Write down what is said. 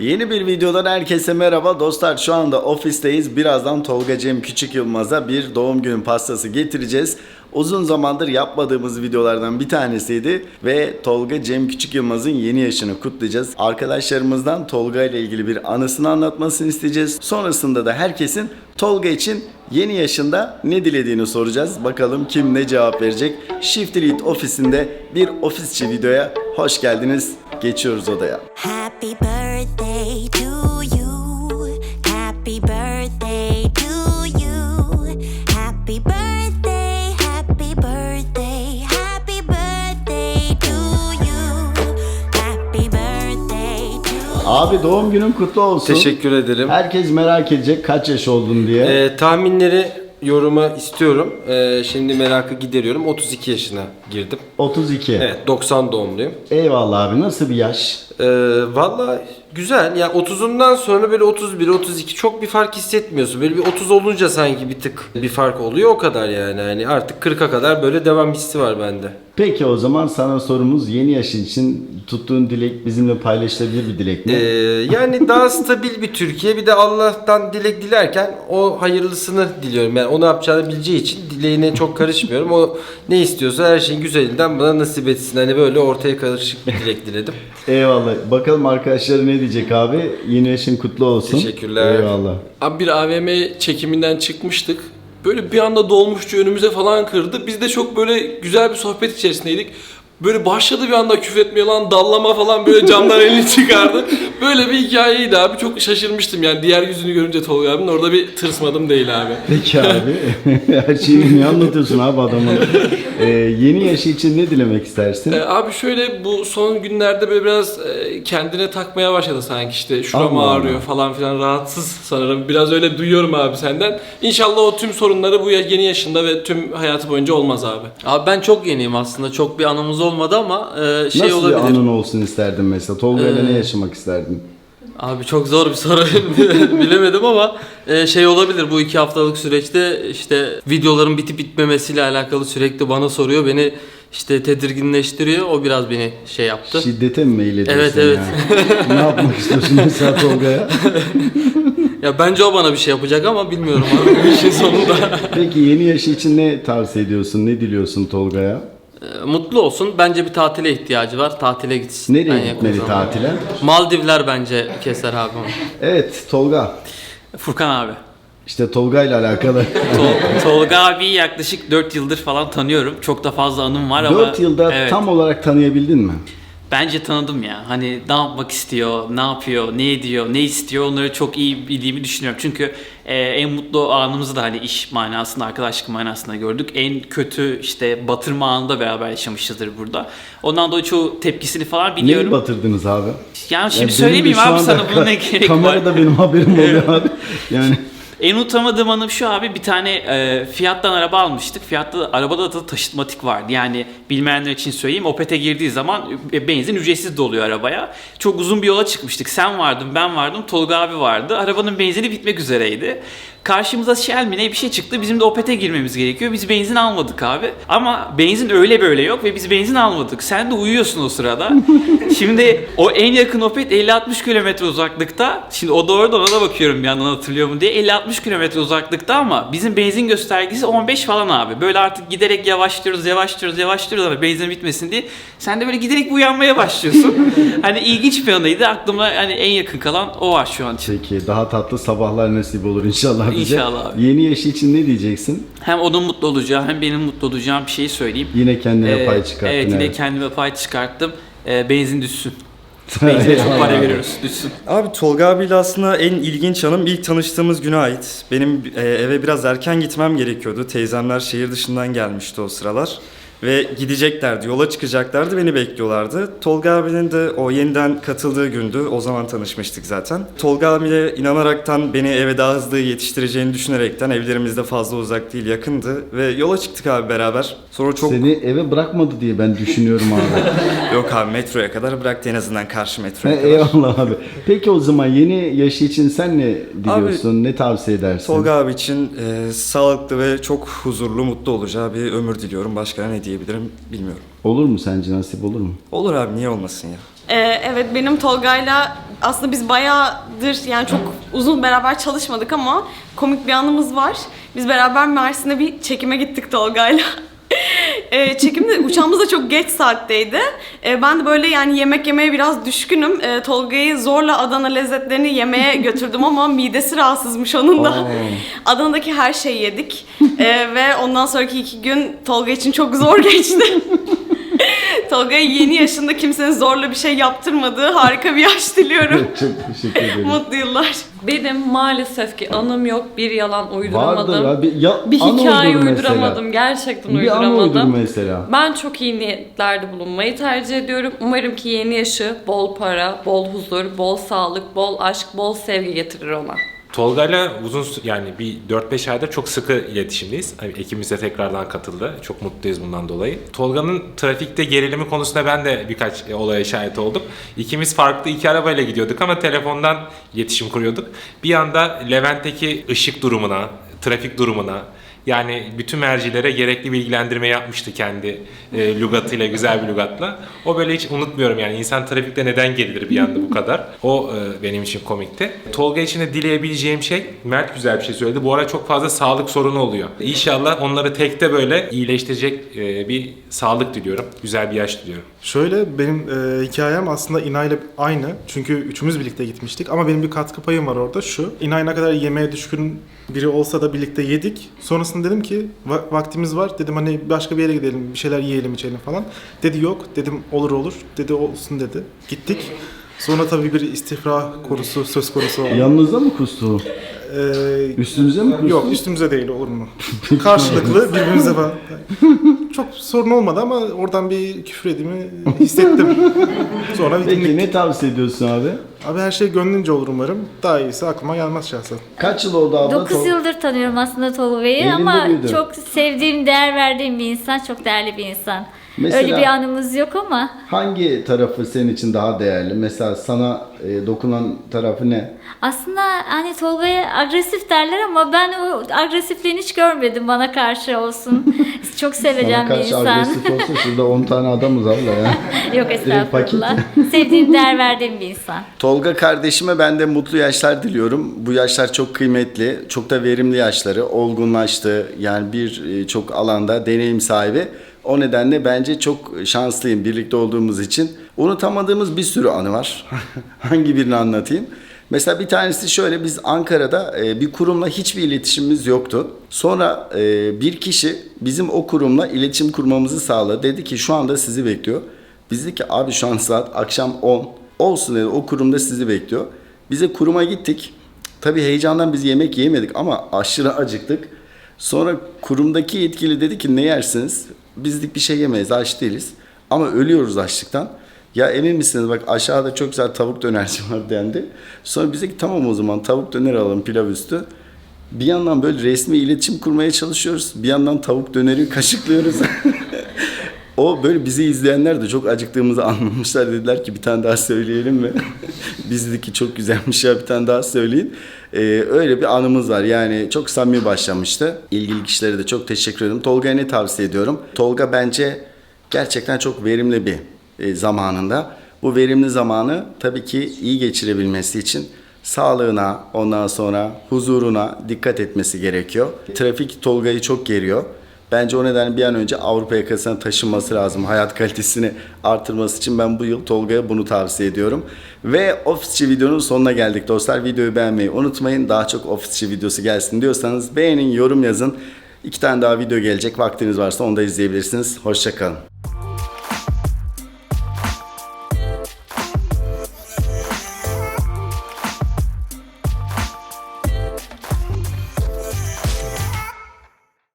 Yeni bir videodan herkese merhaba dostlar. Şu anda ofisteyiz. Birazdan Tolga Cem Küçük Yılmaz'a bir doğum günü pastası getireceğiz. Uzun zamandır yapmadığımız videolardan bir tanesiydi ve Tolga Cem Küçük Yılmaz'ın yeni yaşını kutlayacağız. Arkadaşlarımızdan Tolga ile ilgili bir anısını anlatmasını isteyeceğiz. Sonrasında da herkesin Tolga için yeni yaşında ne dilediğini soracağız. Bakalım kim ne cevap verecek. Shift Elite ofisinde bir ofisçi videoya hoş geldiniz. Geçiyoruz odaya. Happy birthday Abi doğum günün kutlu olsun. Teşekkür ederim. Herkes merak edecek kaç yaş oldun diye. Ee, tahminleri yoruma istiyorum. Ee, şimdi merakı gideriyorum. 32 yaşına girdim. 32. Evet 90 doğumluyum. Eyvallah abi nasıl bir yaş? Ee, Valla güzel. Ya 30'undan sonra böyle 31, 32 çok bir fark hissetmiyorsun. Böyle bir 30 olunca sanki bir tık bir fark oluyor o kadar yani. Hani artık 40'a kadar böyle devam hissi var bende. Peki o zaman sana sorumuz yeni yaşın için tuttuğun dilek bizimle paylaşılabilir bir dilek mi? Ee, yani daha stabil bir Türkiye bir de Allah'tan dilek dilerken o hayırlısını diliyorum. Yani onu yapacağını bileceği için dileğine çok karışmıyorum. O ne istiyorsa her şeyin güzelinden bana nasip etsin. Hani böyle ortaya karışık bir dilek diledim. Eyvallah. Bakalım arkadaşlar ne diyecek abi? Yeni yaşın kutlu olsun. Teşekkürler. Eyvallah. Abi bir AVM çekiminden çıkmıştık. Böyle bir anda dolmuşçu önümüze falan kırdı. Biz de çok böyle güzel bir sohbet içerisindeydik. Böyle başladı bir anda küfretmeye lan dallama falan böyle camdan elini çıkardı. Böyle bir hikayeydi abi. Çok şaşırmıştım yani diğer yüzünü görünce Tolga abinin. Orada bir tırsmadım değil abi. Peki abi. Her şeyi niye anlatıyorsun abi adamın? Ee, yeni yaşı için ne dilemek istersin? Ee, abi şöyle bu son günlerde böyle biraz e, kendine takmaya başladı sanki işte şuram Allah Allah. ağrıyor falan filan rahatsız sanırım. Biraz öyle duyuyorum abi senden. İnşallah o tüm sorunları bu yeni yaşında ve tüm hayatı boyunca olmaz abi. Abi ben çok yeniyim aslında. Çok bir anımız olmadı ama e, şey Nasıl olabilir. bir anın olsun isterdin mesela? Tolga ile ne yaşamak isterdin? Abi çok zor bir soru bilemedim ama e, şey olabilir bu iki haftalık süreçte işte videoların bitip bitmemesiyle alakalı sürekli bana soruyor. Beni işte tedirginleştiriyor. O biraz beni şey yaptı. Şiddete mi meylediyorsun Evet, evet. yani? ne yapmak istiyorsun mesela Tolga'ya? Ya bence o bana bir şey yapacak ama bilmiyorum abi bu işin sonunda. Peki yeni yaşı için ne tavsiye ediyorsun? Ne diliyorsun Tolga'ya? E, Mutlu olsun. Bence bir tatile ihtiyacı var. Tatile gitsin. Nereye en yakın gitmeli zamanda. tatile? Maldivler bence keser abi onu. Evet Tolga. Furkan abi. İşte Tolga ile alakalı. Tol- Tolga abiyi yaklaşık 4 yıldır falan tanıyorum. Çok da fazla anım var ama 4 yılda evet, tam olarak tanıyabildin mi? Bence tanıdım ya. Hani ne yapmak istiyor, ne yapıyor, ne ediyor, ne istiyor onları çok iyi bildiğimi düşünüyorum. Çünkü e, en mutlu anımızı da hani iş manasında, arkadaşlık manasında gördük. En kötü işte batırma anında beraber yaşamışızdır burada. Ondan dolayı çoğu tepkisini falan Neyi biliyorum. batırdınız abi? yani şimdi Yani de abi sana bunun ne gerek var. Kamerada benim haberim oluyor abi. Yani En unutamadığım anım şu abi bir tane e, Fiat'tan araba almıştık. Fiat'ta arabada da taşıtmatik vardı. Yani bilmeyenler için söyleyeyim. Opet'e girdiği zaman benzin ücretsiz doluyor arabaya. Çok uzun bir yola çıkmıştık. Sen vardın, ben vardım, Tolga abi vardı. Arabanın benzini bitmek üzereydi. Karşımıza Shell mi ne bir şey çıktı. Bizim de Opet'e girmemiz gerekiyor. Biz benzin almadık abi. Ama benzin öyle böyle yok ve biz benzin almadık. Sen de uyuyorsun o sırada. Şimdi o en yakın Opet 50-60 kilometre uzaklıkta. Şimdi o da orada ona da bakıyorum bir yandan hatırlıyor mu diye. 50-60 kilometre uzaklıkta ama bizim benzin göstergesi 15 falan abi. Böyle artık giderek yavaşlıyoruz, yavaşlıyoruz, yavaşlıyoruz ama benzin bitmesin diye. Sen de böyle giderek uyanmaya başlıyorsun. hani ilginç bir anıydı. Aklımda hani en yakın kalan o var şu an için. peki daha tatlı sabahlar nasip olur inşallah bize. İnşallah abi. Yeni yaşı için ne diyeceksin? Hem onun mutlu olacağı hem benim mutlu olacağım bir şeyi söyleyeyim. Yine kendine Ee, pay çıkarttın. Evet yine kendime pay çıkarttım. Ee, benzin düşsün. Benzine çok para veriyoruz. Düşsün. Abi Tolga abiyle aslında en ilginç anım ilk tanıştığımız güne ait. Benim e, eve biraz erken gitmem gerekiyordu. Teyzemler şehir dışından gelmişti o sıralar. Ve gideceklerdi, yola çıkacaklardı, beni bekliyorlardı. Tolga abinin de o yeniden katıldığı gündü. O zaman tanışmıştık zaten. Tolga abiyle inanaraktan beni eve daha hızlı yetiştireceğini düşünerekten evlerimiz de fazla uzak değil, yakındı. Ve yola çıktık abi beraber. Sonra çok... Seni eve bırakmadı diye ben düşünüyorum abi. Yok abi metroya kadar bıraktı en azından karşı He, metroya kadar. eyvallah abi. Peki o zaman yeni yaşı için sen ne diliyorsun? ne tavsiye edersin? Tolga abi için e, sağlıklı ve çok huzurlu, mutlu olacağı bir ömür diliyorum. Başka ne diyebilirim bilmiyorum. Olur mu sence nasip olur mu? Olur abi niye olmasın ya? Ee, evet benim Tolga'yla aslında biz bayağıdır yani çok uzun beraber çalışmadık ama komik bir anımız var. Biz beraber Mersin'e bir çekime gittik Tolga'yla. e, çekimde uçağımız da çok geç saatteydi. E, ben de böyle yani yemek yemeye biraz düşkünüm. E, Tolga'yı zorla Adana lezzetlerini yemeye götürdüm ama midesi rahatsızmış onun da. Adana'daki her şeyi yedik. E, ve ondan sonraki iki gün Tolga için çok zor geçti. Tolga'ya yeni yaşında kimsenin zorla bir şey yaptırmadığı harika bir yaş diliyorum. Çok teşekkür ederim. Mutlu yıllar. Benim maalesef ki anım yok. Bir yalan uyduramadım. Vardır ya. Bir, ya, Bir hikaye uydur uyduramadım. Gerçekten Bir an uydur uyduramadım. mesela. Ben çok iyi niyetlerde bulunmayı tercih ediyorum. Umarım ki yeni yaşı bol para, bol huzur, bol sağlık, bol aşk, bol sevgi getirir ona. Tolga'yla uzun yani bir 4-5 aydır çok sıkı iletişimdeyiz. Hani ekibimiz de tekrardan katıldı. Çok mutluyuz bundan dolayı. Tolga'nın trafikte gerilimi konusunda ben de birkaç e, olaya şahit oldum. İkimiz farklı iki arabayla gidiyorduk ama telefondan iletişim kuruyorduk. Bir anda Levent'teki ışık durumuna, trafik durumuna, yani bütün mercilere gerekli bilgilendirme yapmıştı kendi e, lügatıyla, güzel bir lügatla. O böyle hiç unutmuyorum yani insan trafikte neden gerilir bir anda bu kadar. O e, benim için komikti. Tolga için de dileyebileceğim şey, Mert güzel bir şey söyledi. Bu ara çok fazla sağlık sorunu oluyor. İnşallah onları tekte böyle iyileştirecek e, bir sağlık diliyorum. Güzel bir yaş diliyorum. Şöyle benim e, hikayem aslında İnay'la aynı. Çünkü üçümüz birlikte gitmiştik. Ama benim bir katkı payım var orada şu. İnay ne kadar yemeğe düşkün biri olsa da birlikte yedik. Sonrasında dedim ki "Va- vaktimiz var. Dedim hani başka bir yere gidelim, bir şeyler yiyelim, içelim falan. Dedi yok. Dedim olur olur. Dedi olsun dedi. Gittik. Sonra tabii bir istifra konusu söz konusu oldu. Yanınızda mı kustu? Ee, Üstünüze mi kustu? Yok üstümüze değil olur mu? Karşılıklı birbirimize falan. Çok sorun olmadı ama oradan bir küfür edimi hissettim. Sonra bir Peki dinledik. ne tavsiye ediyorsun abi? Abi her şey gönlünce olur umarım. Daha iyisi aklıma gelmez şahsen. Kaç yıl oldu abla? 9 Tol- yıldır tanıyorum aslında Tolga Bey'i Elinde ama büyüdü. çok sevdiğim, değer verdiğim bir insan, çok değerli bir insan. Mesela- Öyle bir anımız yok ama Hangi tarafı senin için daha değerli? Mesela sana e, dokunan tarafı ne? aslında hani Tolga'ya agresif derler ama ben o agresifliğini hiç görmedim bana karşı olsun. çok Sana seveceğim bir karşı insan. agresif olsa şurada 10 tane adamız abla ya. yok estağfurullah. sevdiğim, değer verdiğim bir insan. Tolga kardeşime ben de mutlu yaşlar diliyorum. Bu yaşlar çok kıymetli, çok da verimli yaşları. Olgunlaştı, yani bir e, çok alanda deneyim sahibi. O nedenle bence çok şanslıyım birlikte olduğumuz için. Unutamadığımız bir sürü anı var. Hangi birini anlatayım? Mesela bir tanesi şöyle biz Ankara'da e, bir kurumla hiçbir iletişimimiz yoktu. Sonra e, bir kişi bizim o kurumla iletişim kurmamızı sağladı. Dedi ki şu anda sizi bekliyor. Biz dedik ki abi şu an saat akşam 10. Olsun dedi o kurumda sizi bekliyor. Bize kuruma gittik. Tabii heyecandan biz yemek yemedik ama aşırı acıktık. Sonra kurumdaki yetkili dedi ki ne yersiniz? Biz dedik bir şey yemeyiz aç değiliz. Ama ölüyoruz açlıktan. Ya emin misiniz bak aşağıda çok güzel tavuk dönerci var dendi. Sonra bize ki tamam o zaman tavuk döner alalım pilav üstü. Bir yandan böyle resmi iletişim kurmaya çalışıyoruz. Bir yandan tavuk döneri kaşıklıyoruz. O böyle bizi izleyenler de çok acıktığımızı anlamışlar. Dediler ki bir tane daha söyleyelim mi? Biz dedik ki çok güzelmiş ya bir tane daha söyleyin. Ee, öyle bir anımız var. Yani çok samimi başlamıştı. İlgili kişilere de çok teşekkür ederim. Tolga'ya ne tavsiye ediyorum? Tolga bence gerçekten çok verimli bir e, zamanında. Bu verimli zamanı tabii ki iyi geçirebilmesi için sağlığına, ondan sonra huzuruna dikkat etmesi gerekiyor. Trafik Tolga'yı çok geriyor. Bence o nedenle bir an önce Avrupa yakasına taşınması lazım. Hayat kalitesini artırması için ben bu yıl Tolga'ya bunu tavsiye ediyorum. Ve ofisçi videonun sonuna geldik dostlar. Videoyu beğenmeyi unutmayın. Daha çok ofisçi videosu gelsin diyorsanız beğenin, yorum yazın. İki tane daha video gelecek. Vaktiniz varsa onu da izleyebilirsiniz. Hoşçakalın.